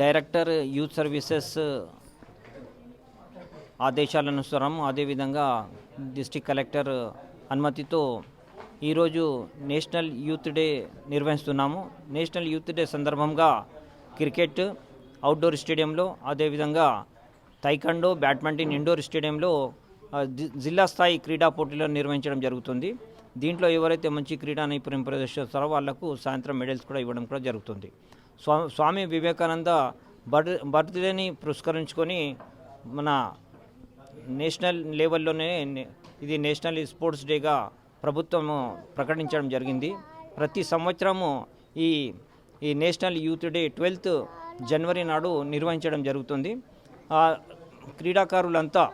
Director youth services ఆదేశాలనుసారం అదేవిధంగా district collector అనుమతితో ఈరోజు నేషనల్ యూత్ డే నిర్వహిస్తున్నాము. నేషనల్ యూత్ డే సందర్భంగా క్రికెట్ అవుట్డోర్ స్టేడియంలో అదేవిధంగా తైకండో బ్యాడ్మింటన్ ఇండోర్ స్టేడియంలో జిల్లా స్థాయి క్రీడా పోటీలను నిర్వహించడం జరుగుతుంది. దీంట్లో ఎవరైతే మంచి క్రీడా నైపుణ్యం ప్రదర్శిస్తారో వాళ్ళకు సాయంత్రం మెడల్స్ కూడా ఇవ్వడం కూడా జరుగుతుంది. స్వామి వివేకానంద బర్త్ బర్త్డేని పురస్కరించుకొని మన నేషనల్ లెవెల్లోనే నే- ఇది నేషనల్ స్పోర్ట్స్ డేగా ప్రభుత్వం ప్రకటించడం జరిగింది. ప్రతి సంవత్సరము ఈ ఈ నేషనల్ యూత్ డే ట్వెల్త్ జనవరి నాడు నిర్వహించడం జరుగుతుంది. ఆ క్రీడాకారులంతా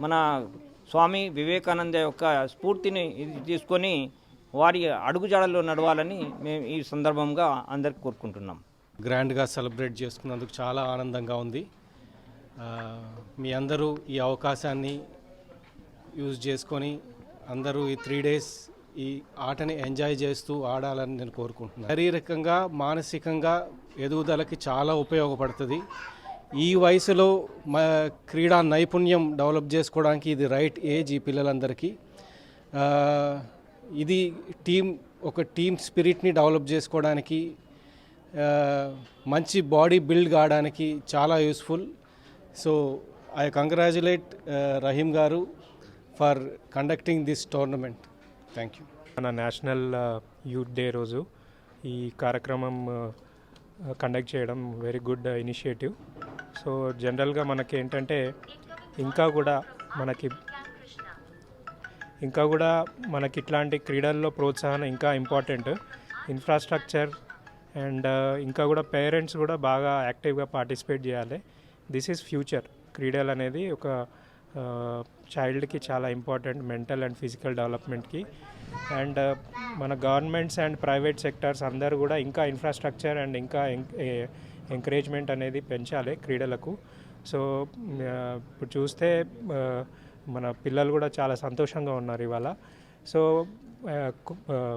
మన స్వామి వివేకానంద యొక్క స్ఫూర్తిని తీసుకొని వారి అడుగుజాడల్లో నడవాలని మేము ఈ సందర్భంగా అందరికి కోరుకుంటున్నాం. గ్రాండ్గా సెలబ్రేట్ చేసుకున్నందుకు చాలా ఆనందంగా ఉంది. మీ అందరూ ఈ అవకాశాన్ని యూజ్ చేసుకొని అందరూ ఈ త్రీ డేస్ ఈ ఆటని ఎంజాయ్ చేస్తూ ఆడాలని నేను కోరుకుంటున్నాను. శారీరకంగా మానసికంగా ఎదుగుదలకి చాలా ఉపయోగపడుతుంది. ఈ వయసులో మా క్రీడా నైపుణ్యం డెవలప్ చేసుకోవడానికి ఇది రైట్ ఏజ్ ఈ పిల్లలందరికీ. ఇది టీం ఒక టీం స్పిరిట్ని డెవలప్ చేసుకోవడానికి మంచి బాడీ బిల్డ్ కావడానికి చాలా useful. So I congratulate Rahim గారు for conducting this tournament. Thank you. మన నేషనల్ యూత్ డే రోజు ఈ కార్యక్రమం కండక్ట్ చేయడం వెరీ గుడ్ ఇనిషియేటివ్. సో జనరల్గా మనకి ఏంటంటే ఇంకా కూడా మనకి ఇంకా కూడా మనకి ఇట్లాంటి క్రీడల్లో ప్రోత్సాహం ఇంకా ఇంపార్టెంట్. ఇన్ఫ్రాస్ట్రక్చర్ అండ్ uh, ఇంకా కూడా పేరెంట్స్ కూడా బాగా యాక్టివ్గా పార్టిసిపేట్ చేయాలి. దిస్ ఈజ్ ఫ్యూచర్ క్రీడలు అనేది ఒక uh, చైల్డ్కి చాలా ఇంపార్టెంట్ మెంటల్ అండ్ ఫిజికల్ డెవలప్మెంట్కి అండ్ మన గవర్నమెంట్స్ అండ్ ప్రైవేట్ సెక్టర్స్ అందరూ కూడా ఇంకా ఇన్ఫ్రాస్ట్రక్చర్ అండ్ ఇంకా ఎంకరేజ్మెంట్ అనేది పెంచాలి క్రీడలకు. సో uh, ఇప్పుడు చూస్తే మన పిల్లలు కూడా చాలా సంతోషంగా ఉన్నారు ఇవాళ. సో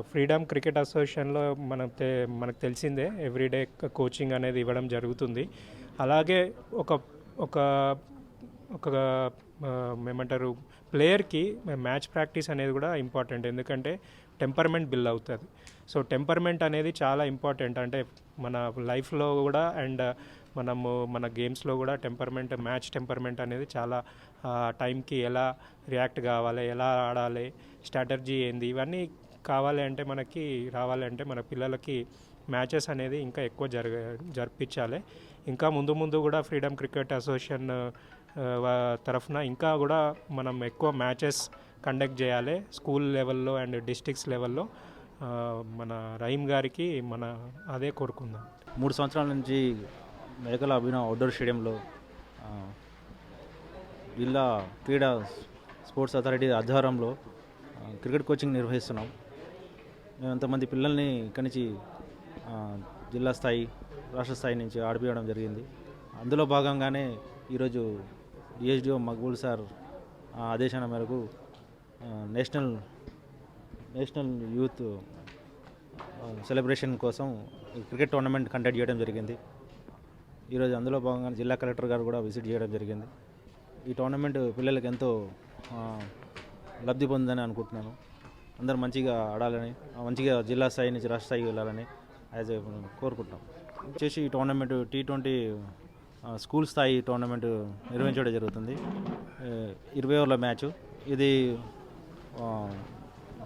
ఫ్రీడమ్ క్రికెట్ అసోసియేషన్లో మన తె మనకు తెలిసిందే ఎవ్రీడే కోచింగ్ అనేది ఇవ్వడం జరుగుతుంది. అలాగే ఒక ఒక ఒక ఏమంటారు ప్లేయర్కి మ్యాచ్ ప్రాక్టీస్ అనేది కూడా ఇంపార్టెంట్ ఎందుకంటే టెంపర్మెంట్ బిల్ అవుతుంది. సో టెంపర్మెంట్ అనేది చాలా ఇంపార్టెంట్. అంటే మన లైఫ్లో కూడా అండ్ మనము మన గేమ్స్లో కూడా టెంపర్మెంట్ మ్యాచ్ టెంపర్మెంట్ అనేది చాలా టైంకి ఎలా రియాక్ట్ కావాలి ఎలా ఆడాలి స్ట్రాటజీ ఏంది ఇవన్నీ కావాలి అంటే మనకి రావాలి అంటే మన పిల్లలకి మ్యాచెస్ అనేది ఇంకా ఎక్కువ జరగ జరిపించాలి. ఇంకా ముందు ముందు కూడా ఫ్రీడమ్ క్రికెట్ అసోసియేషన్ తరఫున ఇంకా కూడా మనం ఎక్కువ మ్యాచెస్ కండక్ట్ చేయాలి. స్కూల్ లెవెల్లో అండ్ డిస్టిక్స్ లెవెల్లో. మన రహీం గారికి మన అదే కోరుకుందాం. మూడు సంవత్సరాల నుంచి మెడకల అభినవ్ అవుట్డోర్ స్టేడియంలో జిల్లా క్రీడా స్పోర్ట్స్ అథారిటీ ఆధ్వర్యంలో క్రికెట్ కోచింగ్ నిర్వహిస్తున్నాం. మేము ఎంతమంది పిల్లల్ని ఇక్కడి నుంచి జిల్లా స్థాయి రాష్ట్ర స్థాయి నుంచి ఆడిపించడం జరిగింది. అందులో భాగంగానే ఈరోజు డిఎస్డిఓ మక్బూల్ సార్ ఆ, ఆదేశాల మేరకు నేషనల్ నేషనల్ యూత్ సెలబ్రేషన్ కోసం క్రికెట్ టోర్నమెంట్ కండక్ట్ చేయడం జరిగింది. ఈరోజు అందులో భాగంగా జిల్లా కలెక్టర్ గారు కూడా విజిట్ చేయడం జరిగింది. ఈ టోర్నమెంట్ పిల్లలకు ఎంతో లబ్ధి పొందని అనుకుంటున్నాను. అందరూ మంచిగా ఆడాలని మంచిగా జిల్లా స్థాయి నుంచి రాష్ట్ర స్థాయికి వెళ్ళాలని యాజ్ ఏ కోరుకుంటున్నాం. వచ్చేసి ఈ టోర్నమెంట్ టీ ట్వంటీ స్కూల్ స్థాయి టోర్నమెంట్ నిర్వహించడం జరుగుతుంది. ఇరవై ఓవర్ల మ్యాచ్. ఇది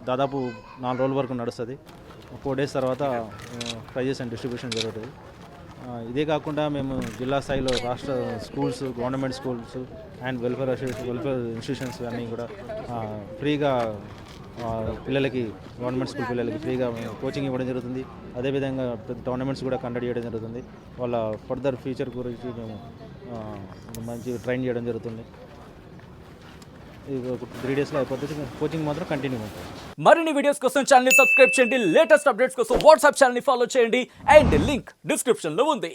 దాదాపు నాలుగు రోజుల వరకు నడుస్తుంది. ఫోర్ డేస్ తర్వాత ప్రైజెస్ అండ్ డిస్ట్రిబ్యూషన్ జరుగుతుంది. ఇదే కాకుండా మేము జిల్లా స్థాయిలో రాష్ట్ర schools government schools and welfare welfare institutions అన్నీ కూడా ఫ్రీగా పిల్లలకి గవర్నమెంట్ స్కూల్ పిల్లలకి ఫ్రీగా మేము కోచింగ్ ఇవ్వడం జరుగుతుంది. అదేవిధంగా పెద్ద టోర్నమెంట్స్ కూడా కండక్ట్ చేయడం జరుగుతుంది. వాళ్ళ ఫర్దర్ ఫ్యూచర్ గురించి మేము మంచి ట్రైన్ చేయడం జరుగుతుంది. త్రీ డేస్లో అయిపోతుంది కోచింగ్ మాత్రం కంటిన్యూ ఉంటుంది. మరిన్ని వీడియోస్ కోసం ఛానల్ సబ్స్క్రైబ్ చేయండి. లేటెస్ట్ అప్డేట్స్ కోసం వాట్సాప్ ఛానల్ని ఫాలో చేయండి. అండ్ లింక్ డిస్క్రిప్షన్లో ఉంది.